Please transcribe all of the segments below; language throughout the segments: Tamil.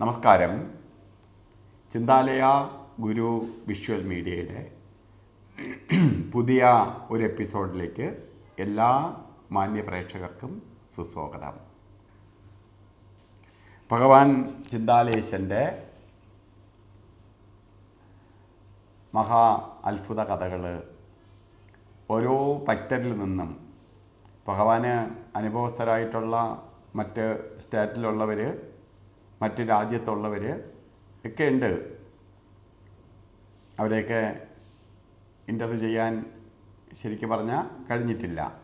നമസ്കാരം. ചിന്താലയ ഗുരു വിഷ്വൽ മീഡിയയുടെ പുതിയ ഒരു എപ്പിസോഡിലേക്ക് എല്ലാ മാന്യ പ്രേക്ഷകർക്കും സുസ്വാഗതം. ഭഗവാൻ ചിന്താലേശന്റെ മഹാ അത്ഭുത കഥകൾ ഓരോ ഭക്തരിൽ നിന്നും ഭഗവാന് അനുഭവസ്ഥരായിട്ടുള്ള മറ്റ് സ്റ്റേറ്റിലുള്ളവർ മറ്റ് രാജ്യത്തുള്ളവർ ഒക്കെ ഉണ്ട്. അവരെയൊക്കെ ഇന്റർവ്യൂ ചെയ്യാൻ ശരിക്കും പറഞ്ഞാൽ കഴിഞ്ഞിട്ടില്ല.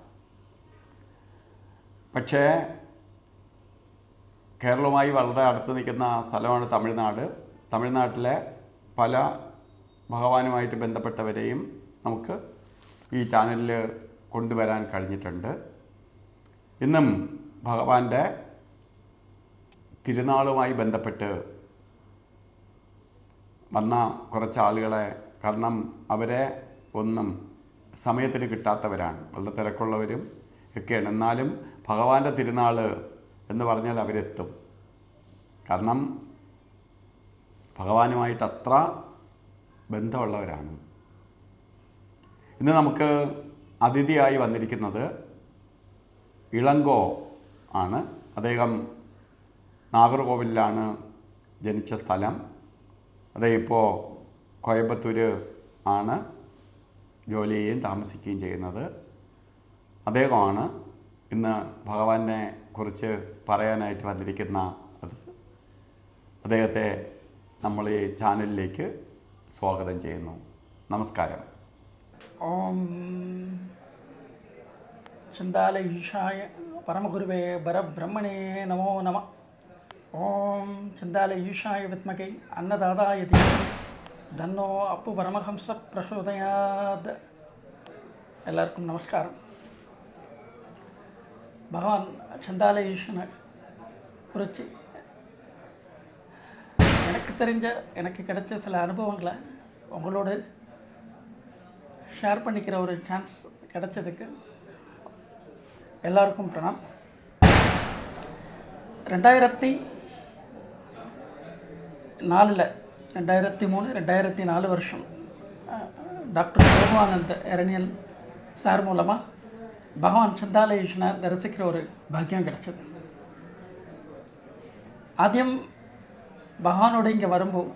പക്ഷേ കേരളവുമായി വളരെ അടുത്ത് നിൽക്കുന്ന സ്ഥലമാണ് തമിഴ്നാട്. തമിഴ്നാട്ടിലെ പല ഭഗവാനുമായിട്ട് ബന്ധപ്പെട്ടവരെയും നമുക്ക് ഈ ചാനലിൽ കൊണ്ടുവരാൻ കഴിഞ്ഞിട്ടുണ്ട്. ഇന്നും ഭഗവാന്റെ തിരുനാളുമായി ബന്ധപ്പെട്ട് വന്ന കുറച്ച് ആളുകളെ കാരണം അവരെ ഒന്നും സമയത്തിന് കിട്ടാത്തവരാണ്. വളരെ തിരക്കുള്ളവരും ഒക്കെയാണ്. എന്നാലും ഭഗവാന്റെ തിരുനാൾ എന്ന് പറഞ്ഞാൽ അവരെത്തും. കാരണം ഭഗവാനുമായിട്ട് അത്ര ബന്ധമുള്ളവരാണ്. ഇന്ന് നമുക്ക് അതിഥിയായി വന്നിരിക്കുന്നത് ഇളങ്കോ ആണ്. അദ്ദേഹം നാഗർകോവിലാണ് ജനിച്ച സ്ഥലം. അത് ഇപ്പോൾ കോയമ്പത്തൂർ ആണ് ജോലി ചെയ്യുകയും താമസിക്കുകയും ചെയ്യുന്നത്. അദ്ദേഹമാണ് ഇന്ന് ഭഗവാനെ കുറിച്ച് പറയാനായിട്ട് വന്നിരിക്കുന്ന അത്. അദ്ദേഹത്തെ നമ്മൾ ഈ ചാനലിലേക്ക് സ്വാഗതം ചെയ്യുന്നു. നമസ്കാരം. ഓം ചിന്താല ഈശായ പരമഗുരുവേ പരബ്രഹ്മണേ നമോ നമ ஓம் சந்தால ஈஷாய வித்மகை அன்னதாதாய தன்னோ அப்பு பரமஹம்ச பிரசோதயாத். எல்லாருக்கும் நமஸ்காரம். பகவான் சந்தால ஈஷனை குறித்து எனக்கு தெரிஞ்ச எனக்கு கிடைச்ச சில அனுபவங்களை உங்களோடு ஷேர் பண்ணிக்கிற ஒரு சான்ஸ் கிடைச்சதுக்கு எல்லாருக்கும் பிரணாம். ரெண்டாயிரத்தி நாலில் ரெண்டாயிரத்தி மூணு ரெண்டாயிரத்தி நாலு வருஷம். டாக்டர் சோமானந்த் இரணியல் சார் மூலமாக பகவான் சந்தாலயேஷனார் தரிசிக்கிற ஒரு பாக்கியம் கிடச்சிது. ஆதியம் ഭഗവാനോട് இங்கே வரும்போது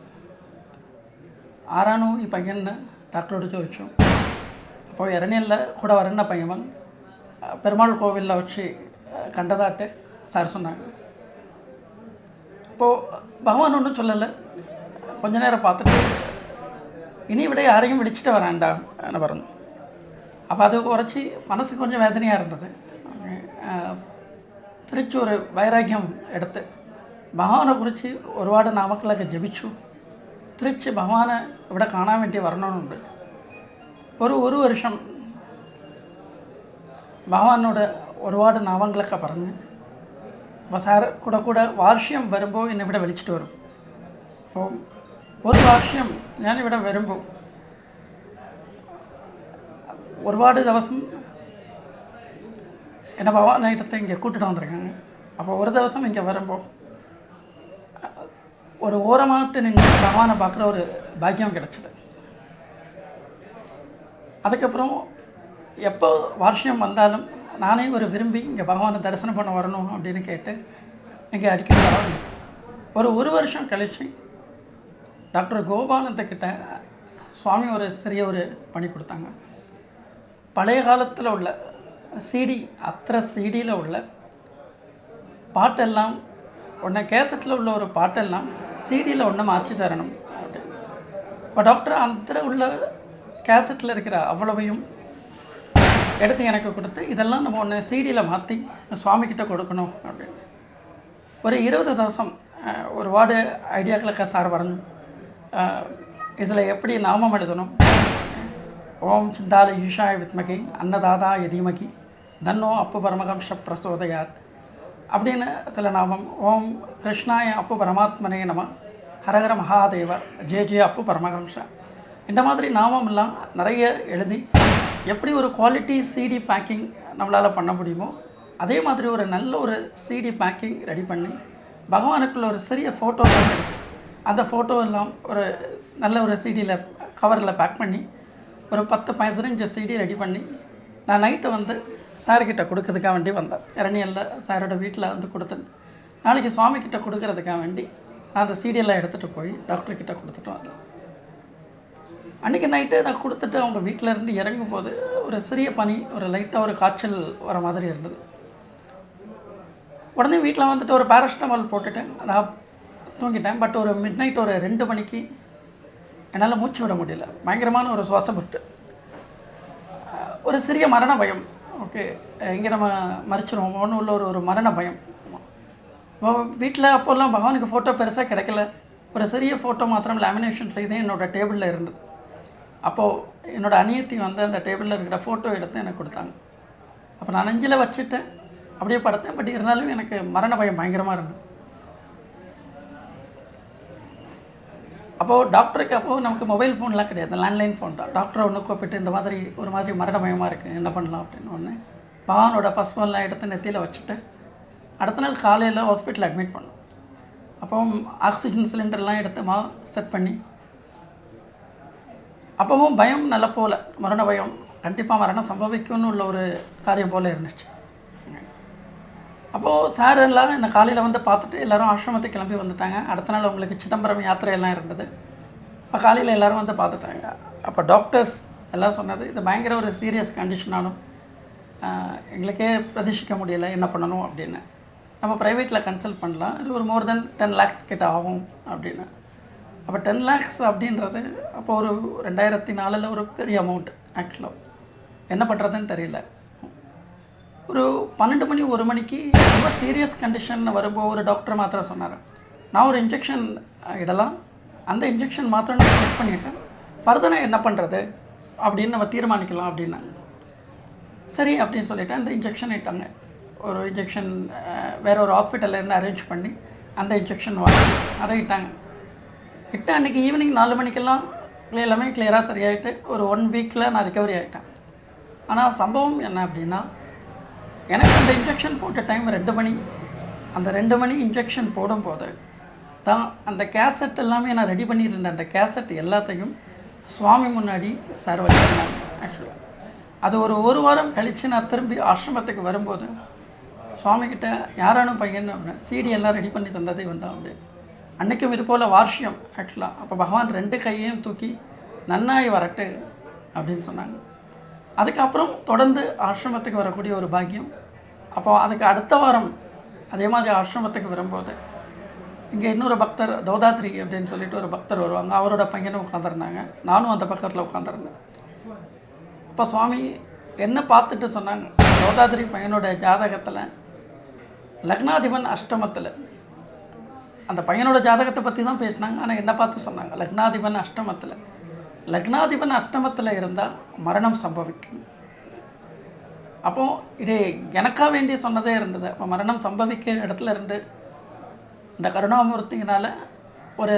ആരാണോ ഈ പയ്യന് ഡാക്ടറോട് ചോദിച്ചു അപ്പോൾ ഇറങ്ങിയല്ല കൂടെ വരുന്ന പയ്യവൻ பெருமாள் கோவிலில் வச்சு கண்டதாட்டு சார் சொன்னாங்க. இப்போது பகவான் ஒன்றும் சொல்லலை கொஞ்ச நேரம் பார்த்துட்டு ഇനി ഇവിടെ ആരെയും വിളിച്ചിട്ട് വരാണ്ട എന്ന് പറഞ്ഞു. അപ്പോൾ അത് കുറച്ച് മനസ്സ് കുറച്ച് വേദനയായിരുന്നത് തിരിച്ചൊരു വൈരാഗ്യം എടുത്ത് ഭഗവാനെക്കുറിച്ച് ഒരുപാട് നാമക്കളൊക്കെ ജപിച്ചു. തിരിച്ച് ഭഗവാനെ ഇവിടെ കാണാൻ വേണ്ടി വരണമെന്നുണ്ട്. ഒരു ഒരു വർഷം ഭഗവാനോട് ഒരുപാട് നാമങ്ങളൊക്കെ പറഞ്ഞ് അപ്പോൾ സാറ് കൂടെ കൂടെ വാർഷ്യം വരുമ്പോൾ എന്നെ ഇവിടെ വിളിച്ചിട്ട് വരും അപ്പോൾ ഒരു വാർഷ്യം ഞാനിവിടെ വരുമ്പോൾ ഒരുപാട് ദിവസം என்னை பவானிடத்தை இங்கே கூட்டிட்டு வந்திருக்காங்க அப்போ ஒரு திவசம் இங்கே வரும்போது ஒரு ஓரமாட்டு நின்று பகவானை பார்க்குற ஒரு பாக்கியம் கிடச்சிது அதுக்கப்புறம் எப்போ வார்ஷியம் வந்தாலும் நானே ஒரு விரும்பி இங்கே பகவானை தரிசனம் பண்ண வரணும் அப்படின்னு கேட்டு இங்கே அடிக்கடி வரணும் ஒரு ஒரு வருஷம் கழிச்சு டாக்டர் கோபாலந்தக்கிட்ட சுவாமி ஒரு சிறிய ஒரு பணி கொடுத்தாங்க. பழைய காலத்தில் உள்ள சிடி அத்தனை சிடியில் உள்ள பாட்டெல்லாம் உடனே கேசத்தில் உள்ள ஒரு பாட்டெல்லாம் சிடியில் ஒன்று மாற்றி தரணும். அப்படின்னு இப்போ டாக்டர் அந்த உள்ள கேசட்டில் இருக்கிற அவ்வளவையும் எடுத்து எனக்கு கொடுத்து இதெல்லாம் நம்ம ஒன்று சீடியில் மாற்றி சுவாமிக்கிட்ட கொடுக்கணும் அப்படின்னு. ஒரு இருபது தோசம் ஒரு வார்டு ஐடியாக்களுக்கு சார் வரணும். இதில் எப்படி நாமம் எழுதணும்? ஓம் சிந்தால ஈஷாய வித்மகி அன்னதாதா எதிமகி தன்னோ அப்பு பரமகம்ஷ பிரசோதயாத் அப்படின்னு சில நாமம். ஓம் கிருஷ்ணாய அப்பு பரமாத்மனே நம ஹரஹர மகாதேவர் ஜே ஜே அப்பு பரமகம்ஷ இந்த மாதிரி நாமமெல்லாம் நிறைய எழுதி எப்படி ஒரு குவாலிட்டி சிடி பேக்கிங் நம்மளால் பண்ண முடியுமோ அதே மாதிரி ஒரு நல்ல ஒரு சிடி பேக்கிங் ரெடி பண்ணி பகவானுக்குள்ள ஒரு சிறிய ஃபோட்டோ அந்த ஃபோட்டோ எல்லாம் ஒரு நல்ல ஒரு சிடியில் கவரில் பேக் பண்ணி ஒரு பத்து பதினஞ்சு சிடி ரெடி பண்ணி நான் நைட்டை வந்து சார்கிட்ட கொடுக்கறதுக்காக வேண்டி வந்தேன். இரணியல்ல சாரோட வீட்டில் வந்து கொடுத்தேன். நாளைக்கு சுவாமிக்கிட்ட கொடுக்கறதுக்காக வேண்டி நான் அந்த சீடியெல்லாம் எடுத்துகிட்டு போய் டாக்டர்கிட்ட கொடுத்துட்டு வந்தேன் அன்றைக்கி நைட்டு நான் கொடுத்துட்டு அவங்க வீட்டில் இருந்து இறங்கும் போது ஒரு சிறிய பனி ஒரு லைட்டாக ஒரு காய்ச்சல் வர மாதிரி இருந்தது. உடனே வீட்டில் வந்துட்டு ஒரு பேராசிட்டமால் போட்டுட்டேன் நான் தூங்கிட்டேன். பட் ஒரு மிட் நைட் ஒரு ரெண்டு மணிக்கு என்னால் மூச்சு விட முடியல. பயங்கரமான ஒரு சுவாசப்பட்டு ஒரு சிறிய மரண பயம். ஓகே இங்கே நம்ம மறிச்சிருவோம். ஒன்று உள்ள ஒரு ஒரு மரண பயம். வீட்டில் அப்போல்லாம் பகவானுக்கு ஃபோட்டோ பெருசாக கிடைக்கல. ஒரு சிறிய ஃபோட்டோ மாத்திரம் லேமினேஷன் செய்து என்னோடய டேபிளில் இருந்தது. அப்போது என்னோடய அநியத்தி வந்து அந்த டேபிளில் இருக்கிற ஃபோட்டோ எடுத்து எனக்கு கொடுத்தாங்க. அப்போ நான் நெஞ்சில் வச்சுட்டேன் அப்படியே படுத்தேன். பட் இருந்தாலும் எனக்கு மரண பயம் பயங்கரமாக இருந்தது. அப்போது டாக்டருக்கு அப்போது நமக்கு மொபைல் ஃபோன்லாம் கிடையாது. லேண்ட்லைன் ஃபோன் தான். டாக்டரை ஒன்று கூப்பிட்டு இந்த மாதிரி ஒரு மாதிரி மரண பயமாக இருக்குது என்ன பண்ணலாம் அப்படின்னு ஒன்று பவானோட பசுவெல்லாம் எடுத்து நெத்தியில் வச்சுட்டு அடுத்த நாள் காலையில் ஹாஸ்பிட்டல் அட்மிட் பண்ணோம். அப்போ ஆக்சிஜன் சிலிண்டர்லாம் எடுத்து மா செட் பண்ணி அப்பவும் பயம் நல்ல போல. மரண பயம். கண்டிப்பாக மரணம் சம்பவிக்கும்னு உள்ள ஒரு காரியம் போல் இருந்துச்சு. அப்போது சார் எல்லாம் என்னை காலையில் வந்து பார்த்துட்டு எல்லாரும் ஆசிரமத்தை கிளம்பி வந்துட்டாங்க. அடுத்த நாள் உங்களுக்கு சிதம்பரம் யாத்திரையெல்லாம் இருந்தது. இப்போ காலையில் எல்லாரும் வந்து பார்த்துட்டாங்க. அப்போ டாக்டர்ஸ் எல்லாம் சொன்னது இது பயங்கர ஒரு சீரியஸ் கண்டிஷனானும் எங்களுக்கே பிரதீஷிக்க முடியலை. என்ன பண்ணணும்? அப்படின்னு. நம்ம ப்ரைவேட்டில் கன்சல்ட் பண்ணலாம். இது ஒரு மோர் தென் டென் லேக்ஸ் கிட்ட ஆகும் அப்படின்னு. அப்போ டென் லேக்ஸ் அப்படின்றது அப்போ ஒரு ரெண்டாயிரத்தி நாலில் ஒரு பெரிய அமௌண்ட் ஆக்டில் என்ன பண்ணுறதுன்னு தெரியல. ஒரு பன்னெண்டு மணி ஒரு மணிக்கு ரொம்ப சீரியஸ் கண்டிஷன் வரும்போது ஒரு டாக்டர் மாத்திரம் சொன்னார். நான் ஒரு இன்ஜெக்ஷன் இடலாம். அந்த இன்ஜெக்ஷன் மாத்திரம் நான் செக் பண்ணிவிட்டேன் ஃபர்தராக என்ன பண்ணுறது அப்படின்னு நம்ம தீர்மானிக்கலாம் அப்படின்னாங்க. சரி அப்படின்னு சொல்லிவிட்டு அந்த இன்ஜெக்ஷன் இட்டாங்க. ஒரு இன்ஜெக்ஷன் வேறு ஒரு ஹாஸ்பிட்டலில் இருந்து அரேஞ்ச் பண்ணி அந்த இன்ஜெக்ஷன் வாங்கி அதை இட்டாங்க. இட்டு அன்றைக்கி ஈவினிங் நாலு மணிக்கெல்லாம் எல்லாமே கிளியராக சரியாயிட்டு ஒரு ஒன் வீக்கில் நான் ரிக்கவரி ஆகிட்டேன் ஆனால் சம்பவம் என்ன அப்படின்னா எனக்கு அந்த இன்ஜெக்ஷன் போட்ட டைம் ரெண்டு மணி அந்த ரெண்டு மணி இன்ஜெக்ஷன் போடும்போது தான் அந்த கேசட் எல்லாமே நான் ரெடி பண்ணியிருந்தேன் அந்த கேசட் எல்லாத்தையும் சுவாமி முன்னாடி சார் வச்சிருந்தேன் ஆக்சுவலாக அது ஒரு ஒரு வாரம் கழித்து நான் திரும்பி ஆசிரமத்துக்கு வரும்போது சுவாமிகிட்ட யாரானும் பையன் அப்படின்னு சீடி எல்லாம் ரெடி பண்ணி தந்ததே வந்தான் அப்படின்னு. அன்றைக்கும் இது போல் வார்ஷியம் ஆக்சுவலாக அப்போ பகவான் ரெண்டு கையையும் தூக்கி நன்னாய் வரட்டு அப்படின்னு சொன்னாங்க. அதுக்கப்புறம் தொடர்ந்து ஆசிரமத்துக்கு வரக்கூடிய ஒரு பாக்கியம். அப்போ அதுக்கு அடுத்த வாரம் அதே மாதிரி ஆசிரமத்துக்கு வரும்போது இங்கே இன்னொரு பக்தர் தௌதாத்ரி அப்படின்னு சொல்லிட்டு ஒரு பக்தர் வருவாங்க. அவரோட பையனும் உட்காந்துருந்தாங்க நானும் அந்த பக்கத்தில் உட்காந்துருந்தேன் இப்போ சுவாமி என்ன பார்த்துட்டு சொன்னாங்க? தௌதாத்ரி பையனோட ஜாதகத்தில் லக்னாதிபன் அஷ்டமத்தில் அந்த பையனோட ஜாதகத்தை பற்றி தான் பேசினாங்க. ஆனால் என்ன பார்த்து சொன்னாங்க லக்னாதிபன் அஷ்டமத்தில். லக்னாதிபன் அஷ்டமத்தில் இருந்தால் மரணம் சம்பவிக்கும். அப்போ இது எனக்காக வேண்டி சொன்னதே இருந்தது. அப்போ மரணம் சம்பவிக்க இடத்துல இருந்து இந்த கருணாமூர்த்தியினால ஒரு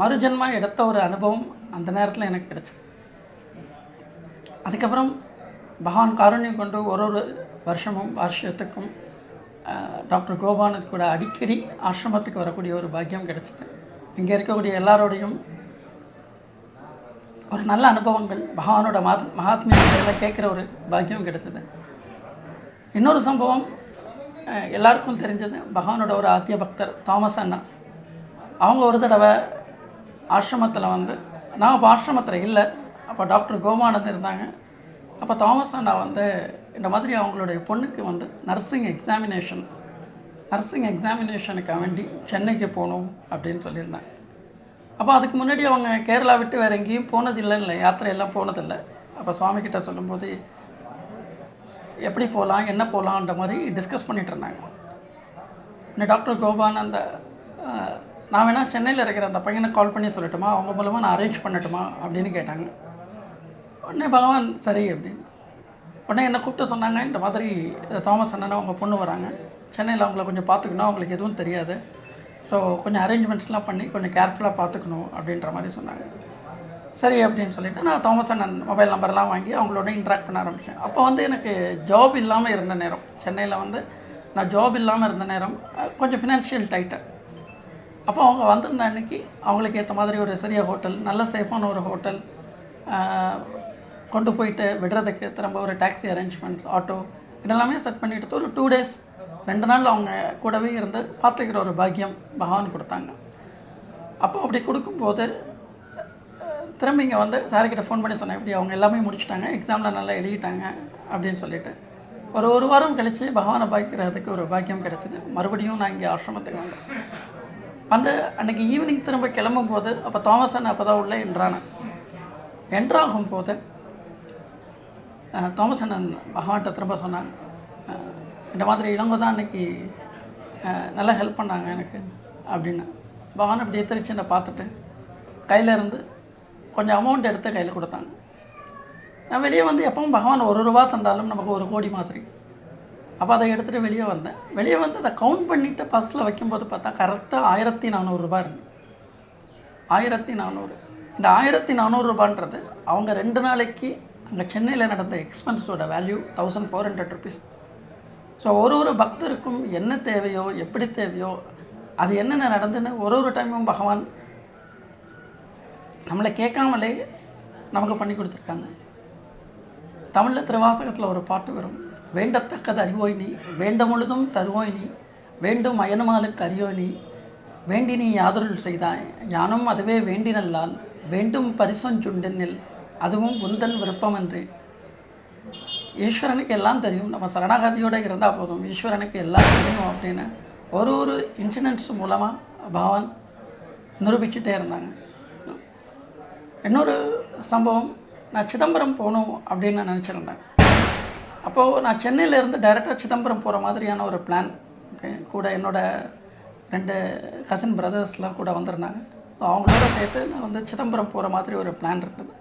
மறுஜன்மா எடுத்த ஒரு அனுபவம் அந்த நேரத்தில் எனக்கு கிடச்சிது. அதுக்கப்புறம் பகவான் காரணியம் கொண்டு ஒரு ஒரு வருஷமும் வருஷத்துக்கும் டாக்டர் கோபானந்த் கூட அடிக்கடி ஆசிரமத்துக்கு வரக்கூடிய ஒரு பாக்கியம் கிடைச்சது. இங்கே இருக்கக்கூடிய எல்லாரோடையும் ஒரு நல்ல அனுபவங்கள் பகவானோட மகா மகாத்மியத்தில் கேட்குற ஒரு பாக்கியம் கிடைச்சது இன்னொரு சம்பவம் எல்லாருக்கும் தெரிஞ்சது. பகவானோட ஒரு ஆத்திய பக்தர் தாமஸ் அண்ணா. அவங்க ஒரு தடவை ஆசிரமத்தில் வந்து நான் இப்போ ஆசிரமத்தில் இல்லை அப்போ டாக்டர் கோமானந்த் இருந்தாங்க. அப்போ தாமஸ் அண்ணா வந்து இந்த மாதிரி அவங்களுடைய பொண்ணுக்கு வந்து நர்சிங் எக்ஸாமினேஷன் நர்சிங் எக்ஸாமினேஷனுக்கு வேண்டி சென்னைக்கு போகணும் அப்படின்னு சொல்லியிருந்தாங்க. அப்போ அதுக்கு முன்னாடி அவங்க கேரளா விட்டு வேறு எங்கேயும் போனதில்லை இல்லை யாத்திரையெல்லாம் போனதில்லை. அப்போ சுவாமிக்கிட்ட சொல்லும்போது எப்படி போகலாம் என்ன போகலான்ற மாதிரி டிஸ்கஸ் பண்ணிகிட்டு இருந்தாங்க. இந்த டாக்டர் கோபானந்த நான் வேணால் சென்னையில் இருக்கிற அந்த பையனை கால் பண்ணி சொல்லட்டுமா? அவங்க மூலமாக நான் அரேஞ்ச் பண்ணட்டுமா? அப்படின்னு கேட்டாங்க. உடனே பகவான் சரி அப்படின்னு. உடனே என்னை கூப்பிட்டு சொன்னாங்க இந்த மாதிரி தாமஸ் அண்ணனா அவங்க பொண்ணு வராங்க. சென்னையில் அவங்கள கொஞ்சம் பார்த்துக்கணும் அவங்களுக்கு எதுவும் தெரியாது. ஸோ கொஞ்சம் அரேஞ்ச்மெண்ட்ஸ்லாம் பண்ணி கொஞ்சம் கேர்ஃபுல்லாக பார்த்துக்கணும் அப்படின்ற மாதிரி சொன்னாங்க. சரி அப்படின்னு சொல்லிட்டு நான் தாமஸ் அண்ணன் மொபைல் நம்பர்லாம் வாங்கி அவங்களோட இன்ட்ராக்ட் பண்ண ஆரம்பித்தேன் அப்போ வந்து எனக்கு ஜாப் இல்லாமல் இருந்த நேரம் சென்னையில் வந்து நான் ஜாப் இல்லாமல் இருந்த நேரம் கொஞ்சம் ஃபினான்ஷியல் டைட்டு அப்போ அவங்க வந்திருந்த அன்னைக்கு அவங்களுக்கு ஏற்ற மாதிரி ஒரு சிறிய ஹோட்டல் நல்ல சேஃபான ஒரு ஹோட்டல் கொண்டு போயிட்டு விடுறதுக்கு திரும்ப ஒரு டாக்ஸி அரேஞ்ச்மெண்ட்ஸ் ஆட்டோ இதெல்லாமே செட் பண்ணிட்டு ஒரு டூ டேஸ் ரெண்டு நாள் அவங்க கூடவே இருந்து பார்த்துக்கிற ஒரு பாக்கியம் பகவான் கொடுத்தாங்க. அப்போ அப்படி கொடுக்கும்போது திரும்ப இங்கே வந்து சார்கிட்ட ஃபோன் பண்ணி சொன்னேன் இப்படி அவங்க எல்லாமே முடிச்சுட்டாங்க எக்ஸாமில் நல்லா எழுதிட்டாங்க அப்படின்னு சொல்லிட்டு. ஒரு ஒரு வாரம் கழித்து பகவானை பாய்க்கிறதுக்கு ஒரு பாக்கியம் கிடைச்சிது. மறுபடியும் நான் இங்கே ஆசிரமத்துக்கு வந்தேன். வந்து அன்றைக்கி ஈவினிங் திரும்ப கிளம்பும் போது அப்போ தாமசன் அப்போ தான் உள்ளே என்றான என்றாகும் போது தோமசனன் தாமசன் பகவான்கிட்ட திரும்ப சொன்னாங்க. இந்த மாதிரி இவங்க தான் அன்றைக்கி நல்லா ஹெல்ப் பண்ணாங்க எனக்கு அப்படின்னு. பகவான் அப்படி எத்திரிச்சு என்னை பார்த்துட்டு கையில் இருந்து கொஞ்சம் அமௌண்ட் எடுத்து கையில் கொடுத்தாங்க. நான் வெளியே வந்து எப்பவும் பகவான் ஒரு ரூபா தந்தாலும் நமக்கு ஒரு கோடி மாதிரி. அப்போ அதை எடுத்துகிட்டு வெளியே வந்தேன். வெளியே வந்து அதை கவுண்ட் பண்ணிவிட்டு பஸ்ஸில் வைக்கும்போது பார்த்தா கரெக்டாக ஆயிரத்தி நானூறுரூபா இருந்து. ஆயிரத்தி நானூறு. இந்த ஆயிரத்தி நானூறுரூபான்றது அவங்க ரெண்டு நாளைக்கு அங்கே சென்னையில் நடந்த எக்ஸ்பென்ஸோட value thousand four hundred rupees so ஒரு ஒரு பக்தருக்கும் என்ன தேவையோ எப்படி தேவையோ அது என்னென்ன நடந்துன்னு ஒரு ஒரு டைமும் பகவான் நம்மளை கேட்காமலே நமக்கு பண்ணி கொடுத்துருக்காங்க. தமிழில் திருவாசகத்தில் ஒரு பாட்டு வரும். வேண்டத்தக்கது அறிவோய் நீ வேண்ட முழுதும் தருவோய் நீ வேண்டும் அயனுமாலுக்கு அறியோய் நீ வேண்டி நீ யாதொருள் செய்தாய் யானும் அதுவே வேண்டினல்லால் வேண்டும் பரிசொஞ்சுண்டனில் அதுவும் உந்தன் விருப்பமன்றி ஈஸ்வரனுக்கு எல்லாம் தெரியும். நம்ம சரணாகதியோடு இருந்தால் போதும். ஈஸ்வரனுக்கு எல்லாம் தெரியும் அப்படின்னு ஒரு ஒரு இன்சிடென்ட்ஸ் மூலமாக பகவான் நிரூபிச்சுட்டே இருந்தாங்க. இன்னொரு சம்பவம் நான் சிதம்பரம் போகணும் அப்படின்னு நான் நினச்சிருந்தேன். அப்போது நான் சென்னையிலேருந்து டைரெக்டாக சிதம்பரம் போகிற மாதிரியான ஒரு பிளான் ஓகே கூட என்னோட ரெண்டு கசின் பிரதர்ஸ்லாம் கூட வந்திருந்தாங்க. ஸோ அவங்களோட சேர்த்து நான் வந்து சிதம்பரம் போகிற மாதிரி ஒரு பிளான் இருந்தது.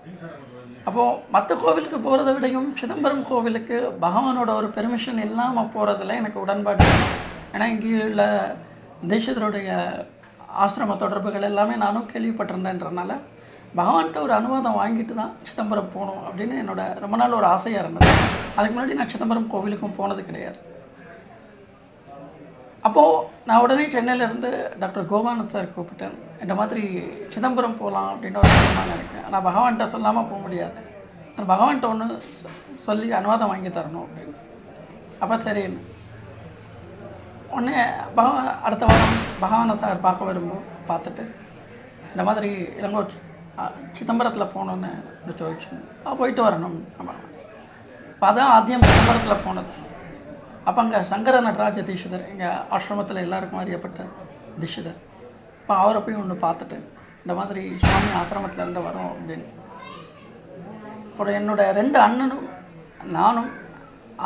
அப்போது மற்ற கோவிலுக்கு போகிறத விடையும் சிதம்பரம் கோவிலுக்கு பகவானோட ஒரு பெர்மிஷன் இல்லாமல் போகிறதுல எனக்கு உடன்பாடு. ஏன்னா இங்கே உள்ள தேசத்தருடைய ஆசிரம தொடர்புகள் எல்லாமே நானும் கேள்விப்பட்டிருந்தேன்றனால பகவான்கிட்ட ஒரு அனுவாதம் வாங்கிட்டு தான் சிதம்பரம் போகணும் அப்படின்னு என்னோட ரொம்ப நாள் ஒரு ஆசையாக இருந்தது. அதுக்கு முன்னாடி நான் சிதம்பரம் கோவிலுக்கும் போனது கிடையாது. அப்போது நான் உடனே சென்னையிலேருந்து டாக்டர் கோபானந்த் சார் கூப்பிட்டேன். இந்த மாதிரி சிதம்பரம் போகலாம் அப்படின்னு ஒரு சொன்னாங்க இருக்கேன் ஆனால் பகவான்கிட்ட சொல்லாமல் போக முடியாது. நான் பகவான்கிட்ட ஒன்று சொல்லி அனுவாதம் வாங்கி தரணும் அப்படின்னு. அப்போ சரின்னு உடனே பகவான் அடுத்த வாரம் பகவானை சார் பார்க்க வரும்போது பார்த்துட்டு இந்த மாதிரி இளங்கோ சிதம்பரத்தில் போகணுன்னு சொல்லிச்சு போயிட்டு வரணும். நம்ம இப்போ அதான் ஆத்தியம் சிதம்பரத்தில் போனது. அப்போ அங்கே சங்கர நடராஜ தீஷிதர் எங்கள் ஆசிரமத்தில் எல்லாருக்கும் அறியப்பட்ட திஷிதர். அப்போ அவரை போய் ஒன்று பார்த்துட்டு இந்த மாதிரி சுவாமி ஆசிரமத்தில் இருந்து வரோம் அப்படின்னு. அப்புறம் என்னோட ரெண்டு அண்ணனும் நானும்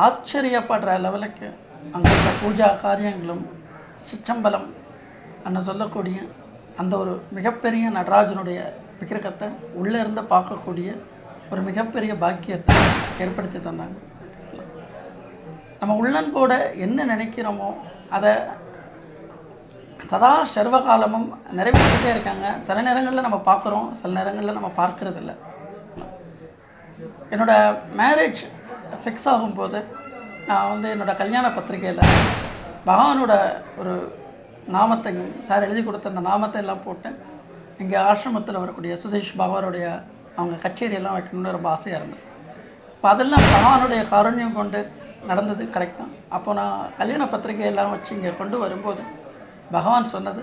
ஆச்சரியப்படுற லெவலுக்கு அங்கே உள்ள பூஜா காரியங்களும் சிச்சம்பலம் அண்ணன் சொல்லக்கூடிய அந்த ஒரு மிகப்பெரிய நடராஜனுடைய விக்கிரகத்தை உள்ளே இருந்து பார்க்கக்கூடிய ஒரு மிகப்பெரிய பாக்கியத்தை ஏற்படுத்தி தந்தாங்க. நம்ம உள்ளன்போட என்ன நினைக்கிறோமோ அதை சதா சர்வகாலமும் நிறைவேற்றிட்டே இருக்காங்க. சில நேரங்களில் நம்ம பார்க்குறோம் சில நேரங்களில் நம்ம பார்க்கறது இல்லை என்னோடய மேரேஜ் ஃபிக்ஸ் ஆகும்போது நான் வந்து என்னோட கல்யாண பத்திரிக்கையில் பகவானோட ஒரு நாமத்தையும் சார் எழுதி கொடுத்த அந்த நாமத்தை எல்லாம் போட்டு இங்கே ஆசிரமத்தில் வரக்கூடிய சுதீஷ் பகவானுடைய அவங்க கச்சேரியெல்லாம் வைக்கணும்னு ரொம்ப ஆசையாக இருந்தது. இப்போ அதெல்லாம் பகவானுடைய காரண்யம் கொண்டு நடந்தது கரெக்ட் தான். அப்போ நான் கல்யாண பத்திரிகையெல்லாம் வச்சு இங்கே கொண்டு வரும்போது பகவான் சொன்னது.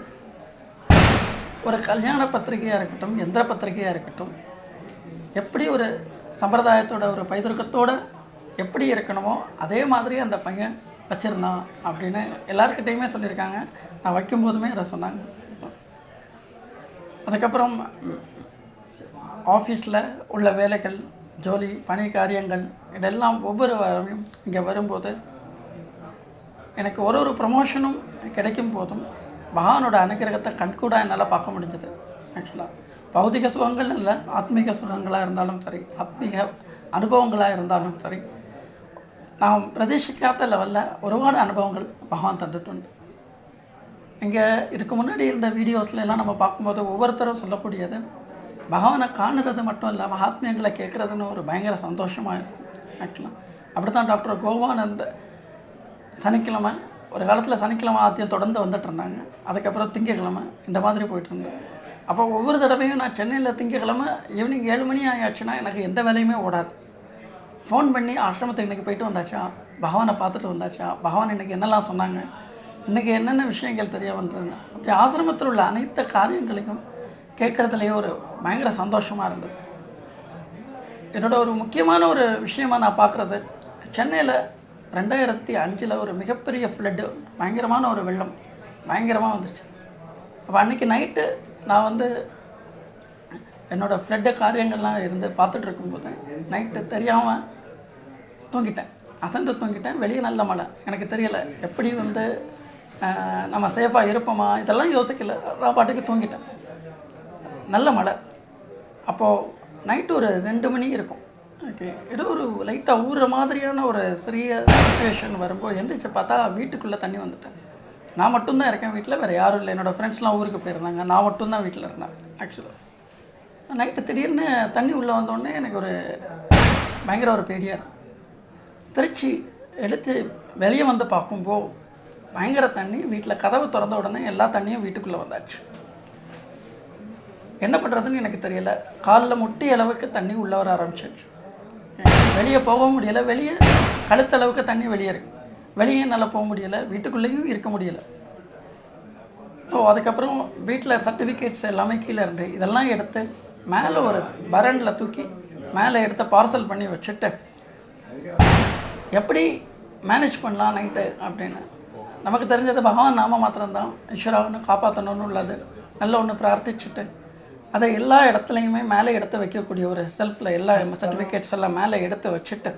ஒரு கல்யாண பத்திரிகையாக இருக்கட்டும் எந்திர பத்திரிகையாக இருக்கட்டும் எப்படி ஒரு சம்பிரதாயத்தோட ஒரு பைதுருக்கத்தோடு எப்படி இருக்கணுமோ அதே மாதிரி அந்த பையன் வச்சிருந்தான் அப்படின்னு எல்லாருக்கிட்டேயுமே சொல்லியிருக்காங்க. நான் வைக்கும்போதுமே அதை சொன்னாங்க. அதுக்கப்புறம் ஆஃபீஸில் உள்ள வேலைகள் ஜோலி பணி காரியங்கள் இதெல்லாம் ஒவ்வொரு வாரமும் இங்கே வரும்போது எனக்கு ஒரு ஒரு ப்ரமோஷனும் கிடைக்கும் போதும் பகவானோட அனுகிரகத்தை கண்கூடாக என்னால் பார்க்க முடிஞ்சது ஆக்சுவலாக பௌதிக சுகங்கள் இல்லை ஆத்மீக சுகங்களாக இருந்தாலும் சரி ஆத்மீக அனுபவங்களாக இருந்தாலும் சரி நாம் பிரதேசிக்காத லெவலில் ஒருபாடு அனுபவங்கள் பகவான் தந்துட்டுண்டு. இங்கே இதுக்கு முன்னாடி இருந்த வீடியோஸ்ல எல்லாம் நம்ம பார்க்கும்போது ஒவ்வொருத்தரும் சொல்லக்கூடியது பகவானை காணுறது மட்டும் இல்லை மகாத்மியங்களை கேட்குறதுன்னு ஒரு பயங்கர சந்தோஷமாக இருக்கும் ஆக்சுவலாக அப்படி தான் டாக்டர் கோவானந்த் சனிக்கிழமை ஒரு காலத்தில் சனிக்கிழமை ஆத்தியம் தொடர்ந்து வந்துட்டு இருந்தாங்க. அதுக்கப்புறம் திங்கக்கிழமை இந்த மாதிரி போயிட்டு இருந்தேன் அப்போ ஒவ்வொரு தடவையும் நான் சென்னையில் திங்கக்கிழமை ஈவினிங் ஏழு மணி ஆயாச்சுன்னா எனக்கு எந்த வேலையுமே ஓடாது. ஃபோன் பண்ணி ஆசிரமத்துக்கு இன்றைக்கி போயிட்டு வந்தாச்சா? பகவானை பார்த்துட்டு வந்தாச்சா? பகவான் இன்றைக்கி என்னெல்லாம் சொன்னாங்க? இன்றைக்கி என்னென்ன விஷயங்கள் தெரிய வந்ததுன்னு. அப்படி ஆசிரமத்தில் உள்ள அனைத்து காரியங்களையும் கேட்குறதுலேயே ஒரு பயங்கர சந்தோஷமாக இருந்தது. என்னோட ஒரு முக்கியமான ஒரு விஷயமாக நான் பார்க்குறது சென்னையில் ரெண்டாயிரத்தி அஞ்சில் ஒரு மிகப்பெரிய ஃப்ளட்டு பயங்கரமான ஒரு வெள்ளம் பயங்கரமாக வந்துச்சு. அப்போ அன்றைக்கி நைட்டு நான் வந்து என்னோடய ஃப்ளட்டு காரியங்கள்லாம் இருந்து பார்த்துட்டு இருக்கும்போது நைட்டு தெரியாமல் தூங்கிட்டேன். அசந்து தூங்கிட்டேன். வெளியே நல்ல மழை. எனக்கு தெரியலை. எப்படி வந்து நம்ம சேஃபாக இருப்போமா? இதெல்லாம் யோசிக்கல. நான் பாட்டுக்கு தூங்கிட்டேன். நல்ல மழை. அப்போது நைட்டு ஒரு ரெண்டு மணி இருக்கும். ஓகே. ஏதோ ஒரு லைட்டாக ஊறுற மாதிரியான ஒரு சிறிய சுச்சுவேஷன் வரும்போது எந்திரிச்சு பார்த்தா வீட்டுக்குள்ளே தண்ணி வந்துட்டேன். நான் மட்டும்தான் இருக்கேன் வீட்டில் வேறு யாரும் இல்லை. என்னோடய ஃப்ரெண்ட்ஸ்லாம் ஊருக்கு போயிருந்தாங்க. நான் மட்டும்தான் வீட்டில் இருந்தேன் ஆக்சுவலாக நைட்டு திடீர்னு தண்ணி உள்ளே வந்தோடனே எனக்கு ஒரு பயங்கர ஒரு பேடியாக திருச்சி எடுத்து வெளியே வந்து பார்க்கும்போது பயங்கர தண்ணி வீட்டில் கதவு திறந்த உடனே எல்லா தண்ணியும் வீட்டுக்குள்ளே வந்தாச்சு. என்ன பண்ணுறதுன்னு எனக்கு தெரியல. காலில் முட்டி அளவுக்கு தண்ணி உள்ளே வர ஆரம்பிச்சிருச்சு வெளியே போக முடியல. வெளியே கழுத்தளவுக்கு தண்ணி வெளியே இருக்கு. வெளியே என்னால் போக முடியல. வீட்டுக்குள்ளேயும் இருக்க முடியல. ஸோ அதுக்கப்புறம் வீட்டில் சர்டிஃபிகேட்ஸ் எல்லாமே கீழே இருந்து இதெல்லாம் எடுத்து மேலே ஒரு பரண்டில் தூக்கி மேலே எடுத்து பார்சல் பண்ணி வச்சுட்டு எப்படி மேனேஜ் பண்ணலாம் நைட்டு அப்படின்னு. நமக்கு தெரிஞ்சது பகவான் நாம மாத்திரம்தான். ஈஸ்வரா ஒன்று காப்பாற்றணும்னு உள்ளது. நல்ல ஒன்று பிரார்த்திச்சுட்டு அதை எல்லா இடத்துலையுமே மேலே எடுத்து வைக்கக்கூடிய ஒரு செல்ஃபில் எல்லா சர்டிஃபிகேட்ஸ் எல்லாம் மேலே எடுத்து வச்சுட்டு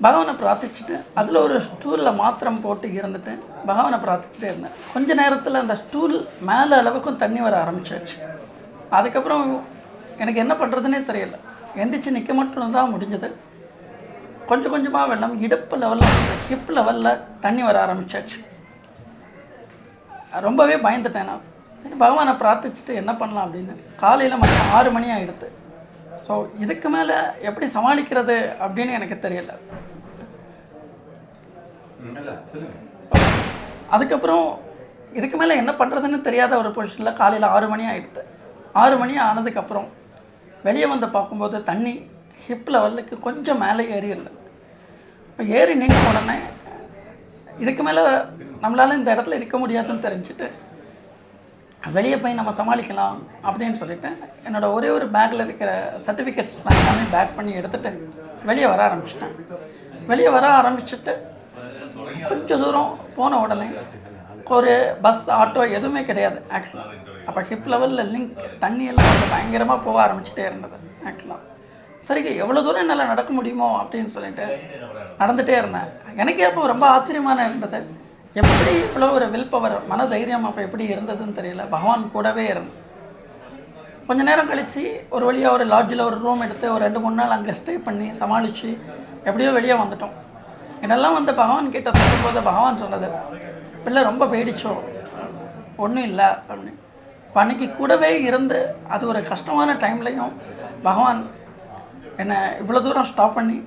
பகவானை பிரார்த்திச்சுட்டு அதில் ஒரு ஸ்டூலில் மாத்திரம் போட்டு இருந்துட்டு பகவானை பிரார்த்திச்சுட்டே இருந்தேன் கொஞ்ச நேரத்தில் அந்த ஸ்டூல் மேலே அளவுக்கும் தண்ணி வர ஆரம்பிச்சிருச்சு அதுக்கப்புறம் எனக்கு என்ன பண்ணுறதுனே தெரியல. எந்திரிச்சு நிற்க மட்டும் தான் முடிஞ்சது. கொஞ்சம் கொஞ்சமாக வெள்ளம் இடுப்பு லெவலில் ஹிப் லெவலில் தண்ணி வர ஆரம்பிச்சாச்சு. ரொம்பவே பயந்துட்டேன் நான். பகவானை பிரார்த்திச்சுட்டு என்ன பண்ணலாம் அப்படின்னு? காலையில் மணி ஆறு மணி ஆகிடுது ஸோ இதுக்கு மேலே எப்படி சமாளிக்கிறது அப்படின்னு எனக்கு தெரியல. அதுக்கப்புறம் இதுக்கு மேலே என்ன பண்ணுறதுன்னு தெரியாத ஒரு பொசிஷனில் காலையில் ஆறு மணி ஆகிடுது ஆறு மணி ஆனதுக்கப்புறம் வெளியே வந்து பார்க்கும்போது தண்ணி ஹிப் லெவலுக்கு கொஞ்சம் மேலே ஏறி இருந்தது இப்போ ஏறி நின்று உடனே இதுக்கு மேலே நம்மளால் இந்த இடத்துல இருக்க முடியாதுன்னு தெரிஞ்சுட்டு வெளியே போய் நம்ம சமாளிக்கலாம் அப்படின்னு சொல்லிட்டு என்னோட ஒரே ஒரு பேக்கில் இருக்கிற சர்டிஃபிகேட்ஸ் நான் எல்லாமே பேக் பண்ணி எடுத்துகிட்டு வெளியே வர ஆரம்பிச்சிட்டேன். வெளியே வர ஆரம்பிச்சுட்டு கொஞ்சம் தூரம் போன உடனே ஒரு பஸ் ஆட்டோ எதுவுமே கிடையாது ஆக்சுவலாக அப்போ ஹிப் லெவலில் லிங்க் தண்ணி எல்லாம் பயங்கரமாக போக ஆரம்பிச்சிட்டே இருந்தது ஆக்சுவலாக சரி எவ்வளோ தூரம் என்னால் நடக்க முடியுமோ அப்படின்னு சொல்லிட்டு நடந்துகிட்டே இருந்தேன். எனக்கே அப்போ ரொம்ப ஆச்சரியமான இருந்தது. எப்படி இவ்வளோ ஒரு வில் பவர் மன தைரியம் அப்போ எப்படி இருந்ததுன்னு தெரியல. பகவான் கூடவே இருந்தது கொஞ்ச நேரம் கழித்து ஒரு வழியாக ஒரு லாட்ஜில் ஒரு ரூம் எடுத்து ஒரு ரெண்டு மூணு நாள் அங்கே ஸ்டே பண்ணி சமாளித்து எப்படியோ வெளியே வந்துட்டோம். என்னெல்லாம் வந்து பகவான் கிட்ட சொல்லும்போது பகவான் சொன்னது பிள்ளை ரொம்ப போயிடுச்சோம் ஒன்றும் இல்லை. அப்படின்னு இப்ப கூடவே இருந்து அது ஒரு கஷ்டமான டைம்லையும் பகவான் என்னை இவ்வளோ தூரம் ஸ்டாப் பண்ணி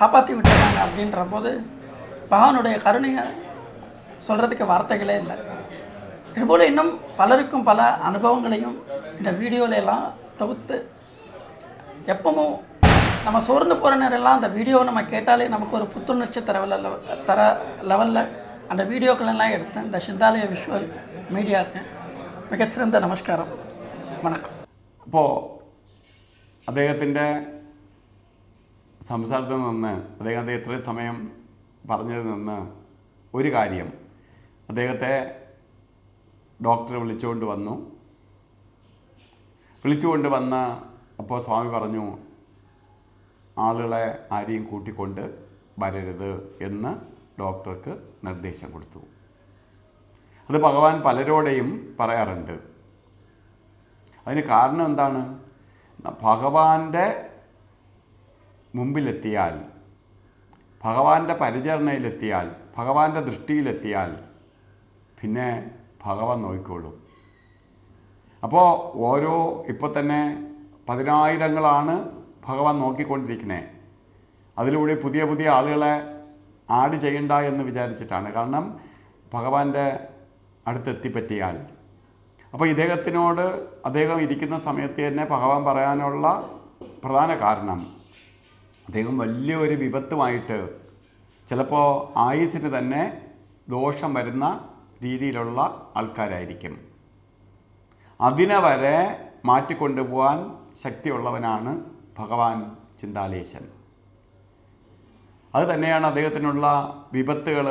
காப்பாற்றி விட்டுறாங்க அப்படின்ற போது பகவானுடைய கருணையை சொல்கிறதுக்கு வார்த்தைகளே இல்லை இதுபோல் இன்னும் பலருக்கும் பல அனுபவங்களையும் இந்த வீடியோல எல்லாம் தொகுத்து எப்பவும் நம்ம சோர்ந்து போகிற நேரம்லாம் அந்த வீடியோவை நம்ம கேட்டாலே நமக்கு ஒரு புத்துணர்ச்சி தர level- தர லெவலில் அந்த வீடியோக்கள் எல்லாம் எடுத்து இந்த சிந்தாலய விஷுவல் மீடியாவுக்கு மிகச்சிறந்த நமஸ்காரம் வணக்கம் അപ്പോൾ അദ്ദേഹത്തിൻ്റെ സംസാരത്തിൽ നിന്ന് അദ്ദേഹത്തെ ഇത്രയും സമയം പറഞ്ഞതിൽ നിന്ന് ഒരു കാര്യം. അദ്ദേഹത്തെ ഡോക്ടർ വിളിച്ചുകൊണ്ട് വന്നു. വിളിച്ചുകൊണ്ട് വന്ന് അപ്പോൾ സ്വാമി പറഞ്ഞു ആളുകളെ ആരെയും കൂട്ടിക്കൊണ്ട് വരരുത് എന്ന് ഡോക്ടർക്ക് നിർദ്ദേശം കൊടുത്തു. അത് ഭഗവാൻ പലരോടെയും പറയാറുണ്ട്. അതിന് കാരണം എന്താണ്? ഭഗവാന്റെ മുമ്പിലെത്തിയാൽ ഭഗവാന്റെ പരിചരണയിലെത്തിയാൽ ഭഗവാന്റെ ദൃഷ്ടിയിലെത്തിയാൽ പിന്നെ ഭഗവാൻ നോക്കിക്കോളും. അപ്പോൾ ഓരോ ഇപ്പോൾ തന്നെ പതിനായിരങ്ങളാണ് ഭഗവാൻ നോക്കിക്കൊണ്ടിരിക്കുന്നത് അതിലൂടെ പുതിയ പുതിയ ആളുകളെ ആഡ് ചെയ്യണ്ട എന്ന് വിചാരിച്ചിട്ടാണ്. കാരണം ഭഗവാന്റെ അടുത്തെത്തിപ്പറ്റിയാൽ. അപ്പോൾ ഇദ്ദേഹത്തിനോട് അദ്ദേഹം ഇരിക്കുന്ന സമയത്ത് തന്നെ ഭഗവാൻ പറയാനുള്ള പ്രധാന കാരണം അദ്ദേഹം വലിയൊരു വിപത്തുമായിട്ട് ചിലപ്പോൾ ആയുസിന് തന്നെ ദോഷം വരുന്ന രീതിയിലുള്ള ആൾക്കാരായിരിക്കും. അതിനെ വരെ മാറ്റിക്കൊണ്ടുപോകാൻ ശക്തിയുള്ളവനാണ് ഭഗവാൻ ചിന്താലേശൻ. അത് തന്നെയാണ് അദ്ദേഹത്തിനുള്ള വിപത്തുകൾ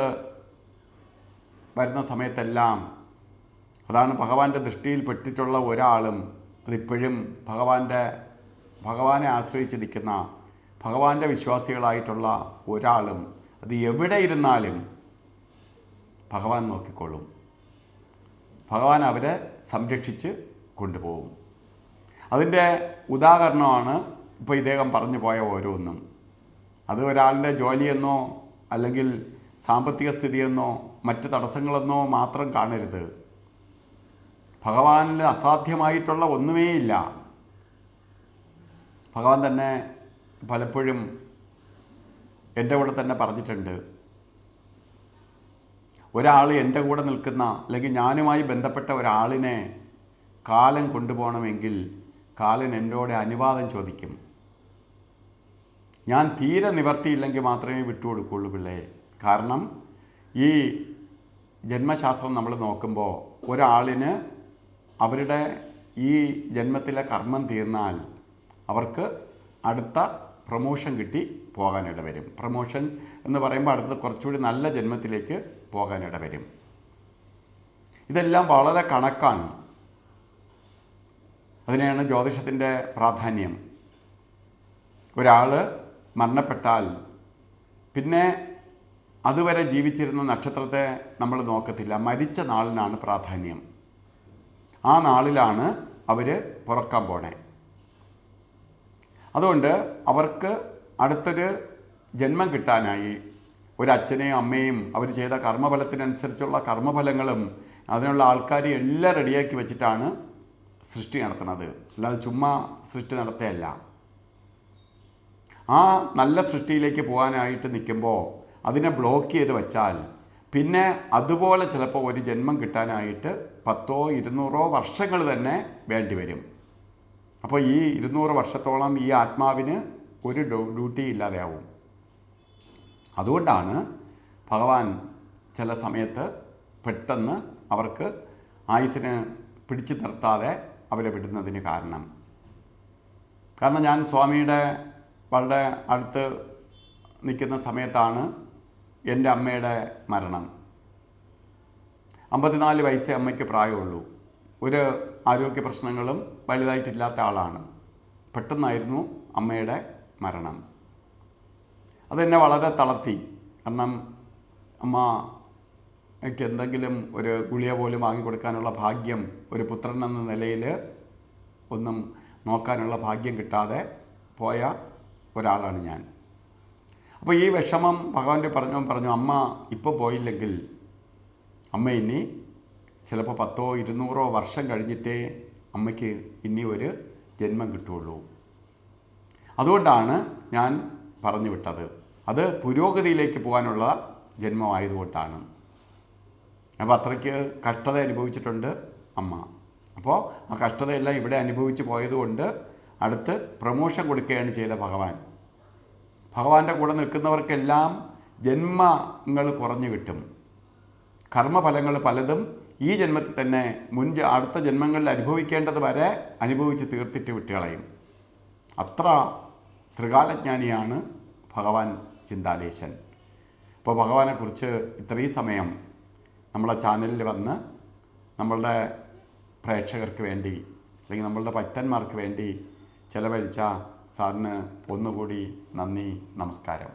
വരുന്ന സമയത്തെല്ലാം. അതാണ് ഭഗവാന്റെ ദൃഷ്ടിയിൽ പെട്ടിട്ടുള്ള ഒരാളും അതിപ്പോഴും ഭഗവാന്റെ ഭഗവാനെ ആശ്രയിച്ച് നിൽക്കുന്ന ഭഗവാന്റെ വിശ്വാസികളായിട്ടുള്ള ഒരാളും അത് എവിടെ ഇരുന്നാലും ഭഗവാൻ നോക്കിക്കൊള്ളും. ഭഗവാൻ അവരെ സംരക്ഷിച്ച് കൊണ്ടുപോകും. അതിന്റെ ഉദാഹരണമാണ് ഇപ്പോൾ ഇദ്ദേഹം പറഞ്ഞു പോയ ഓരോന്നും. അത് ഒരാളുടെ ജോലിയെന്നോ അല്ലെങ്കിൽ സാമ്പത്തിക സ്ഥിതിയെന്നോ മറ്റ് തടസ്സങ്ങളെന്നോ മാത്രം കാണരുത്. ഭഗവാനിൽ അസാധ്യമായിട്ടുള്ള ഒന്നുമേയില്ല. ഭഗവാൻ തന്നെ പലപ്പോഴും എന്റെ കൂടെ തന്നെ പറഞ്ഞിട്ടുണ്ട്. ഒരാൾ എന്റെ കൂടെ നിൽക്കുന്ന അല്ലെങ്കിൽ ഞാനുമായി ബന്ധപ്പെട്ട ഒരാളിനെ കാലം കൊണ്ടുപോകണമെങ്കിൽ കാലൻ എന്നോട് അനുവാദം ചോദിക്കും. ഞാൻ തീരെ നിവർത്തിയില്ലെങ്കിൽ മാത്രമേ വിട്ടുകൊടുക്കുള്ളൂ പിള്ളേ. കാരണം ഈ ജന്മശാസ്ത്രം നമ്മൾ നോക്കുമ്പോൾ ഒരാളിന് അവരുടെ ഈ ജന്മത്തിലെ കർമ്മം തീർന്നാൽ അവർക്ക് അടുത്ത പ്രൊമോഷൻ കിട്ടി പോകാനിട വരും പ്രമോഷൻ എന്ന് പറയുമ്പോൾ അടുത്ത കുറച്ചുകൂടി നല്ല ജന്മത്തിലേക്ക് പോകാനിട വരും ഇതെല്ലാം വളരെ കണക്കാണ്. അതിനെയാണ് ജ്യോതിഷത്തിന്റെ പ്രാധാന്യം. ഒരാൾ മരണപ്പെട്ടാൽ പിന്നെ അതുവരെ ജീവിച്ചിരുന്ന നക്ഷത്രത്തെ നമ്മൾ നോക്കത്തില്ല. മരിച്ച നാളിനാണ് പ്രാധാന്യം. ആ നാളിലാണ് അവർ പുറക്കാൻ പോണേ. അതുകൊണ്ട് അവർക്ക് അടുത്തൊരു ജന്മം കിട്ടാനായി ഒരച്ഛനെയും അമ്മയും അവർ ചെയ്ത കർമ്മഫലത്തിനനുസരിച്ചുള്ള കർമ്മഫലങ്ങളും അതിനുള്ള ആൾക്കാരെ എല്ലാം റെഡിയാക്കി വെച്ചിട്ടാണ് സൃഷ്ടി നടത്തുന്നത്. അല്ലാതെ ചുമ്മാ സൃഷ്ടി നടത്തുകയല്ല. ആ നല്ല സൃഷ്ടിയിലേക്ക് പോകാനായിട്ട് നിൽക്കുമ്പോൾ അതിനെ ബ്ലോക്ക് ചെയ്ത് വെച്ചാൽ പിന്നെ അതുപോലെ ചിലപ്പോൾ ഒരു ജന്മം കിട്ടാനായിട്ട് പത്തോ ഇരുന്നൂറോ വർഷങ്ങൾ തന്നെ വേണ്ടി വരും അപ്പോൾ ഈ ഇരുന്നൂറ് വർഷത്തോളം ഈ ആത്മാവിന് ഒരു ഡ്യൂട്ടി ഇല്ലാതെയാവും. അതുകൊണ്ടാണ് ഭഗവാൻ ചില സമയത്ത് പെട്ടെന്ന് അവർക്ക് ആയുസിന് പിടിച്ചു നിർത്താതെ അവരെ വിടുന്നതിന് കാരണം. കാരണം ഞാൻ സ്വാമിയുടെ വളരെ അടുത്ത് നിൽക്കുന്ന സമയത്താണ് എന്റെ അമ്മയുടെ മരണം. അമ്പത്തിനാല് വയസ്സേ അമ്മയ്ക്ക് പ്രായമുള്ളൂ. ഒരു ആരോഗ്യ പ്രശ്നങ്ങളും വലുതായിട്ടില്ലാത്ത ആളാണ്. പെട്ടെന്നായിരുന്നു അമ്മയുടെ മരണം. അതെന്നെ വളരെ തളർത്തി. കാരണം അമ്മ എനിക്ക് എന്തെങ്കിലും ഒരു ഗുളിയ പോലും വാങ്ങിക്കൊടുക്കാനുള്ള ഭാഗ്യം ഒരു പുത്രൻ എന്ന നിലയിൽ ഒന്നും നോക്കാനുള്ള ഭാഗ്യം കിട്ടാതെ പോയ ഒരാളാണ് ഞാൻ. അപ്പോൾ ഈ വിഷമം ഭഗവാന്റെ പറഞ്ഞു പറഞ്ഞു അമ്മ ഇപ്പോൾ പോയില്ലെങ്കിൽ അമ്മ ഇനി ചിലപ്പോൾ പത്തോ ഇരുന്നൂറോ വർഷം കഴിഞ്ഞിട്ടേ അമ്മയ്ക്ക് ഇനി ഒരു ജന്മം കിട്ടുള്ളൂ അതുകൊണ്ടാണ് ഞാൻ പറഞ്ഞു വിട്ടത്. അത് പുരോഗതിയിലേക്ക് പോകാനുള്ള ജന്മമായതുകൊണ്ടാണ്. അപ്പോൾ അത്രയ്ക്ക് കഷ്ടത അനുഭവിച്ചിട്ടുണ്ട് അമ്മ. അപ്പോൾ ആ കഷ്ടതയെല്ലാം ഇവിടെ അനുഭവിച്ച് പോയതുകൊണ്ട് അടുത്ത് പ്രമോഷൻ കൊടുക്കുകയാണ് ചെയ്ത ഭഗവാൻ. ഭഗവാന്റെ കൂടെ നിൽക്കുന്നവർക്കെല്ലാം ജന്മങ്ങൾ കുറഞ്ഞു കിട്ടും. കർമ്മഫലങ്ങൾ പലതും ഈ ജന്മത്തിൽ തന്നെ മുൻ അടുത്ത ജന്മങ്ങളിൽ അനുഭവിക്കേണ്ടത് വരെ അനുഭവിച്ച് തീർത്തിട്ട് വിട്ടുകളയും. അത്ര ത്രികാലജ്ഞാനിയാണ് ഭഗവാൻ ചിന്താലേശൻ. അപ്പോൾ ഭഗവാനെക്കുറിച്ച് ഇത്രയും സമയം നമ്മളെ ചാനലിൽ വന്ന് നമ്മളുടെ പ്രേക്ഷകർക്ക് വേണ്ടി അല്ലെങ്കിൽ നമ്മളുടെ ഭക്തന്മാർക്ക് വേണ്ടി ചിലവഴിച്ച സാറിന് ഒന്നുകൂടി നന്ദി നമസ്കാരം.